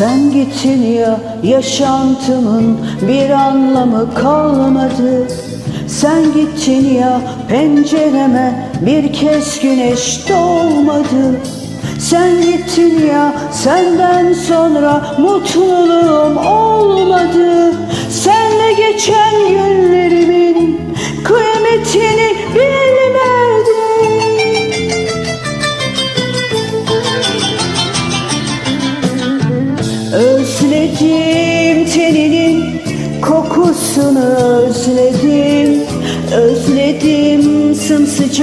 Sen gittin ya yaşantımın bir anlamı kalmadı. Sen gittin ya pencereme bir kez güneş doğmadı. Sen gittin ya senden sonra mutluluğum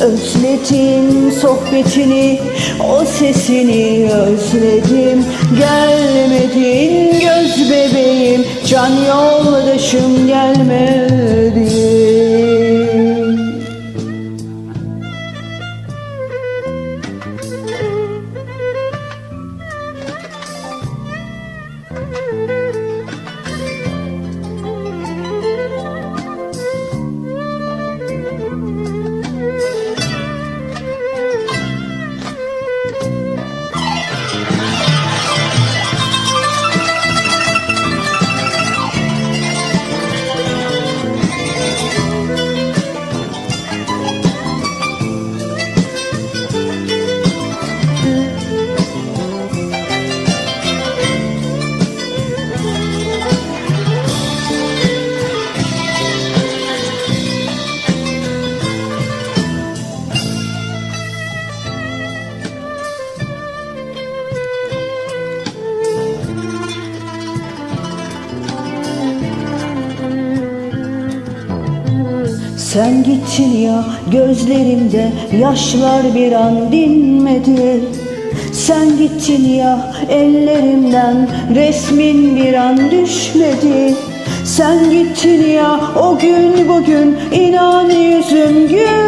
Özledim sohbetini, o sesini özledim. Gelmedin göz bebeğim, can yoldaşım gelmedin Sen gittin ya gözlerimde yaşlar bir an dinmedi. Sen gittin ya ellerimden resmin bir an düşmedi. Sen gittin ya o gün bugün inan yüzüm gülmedi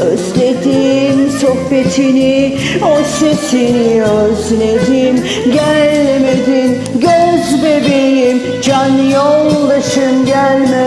Özledim sohbetini o sesini özledim. Gelmedin göz bebeğim can yoldaşım gelmedin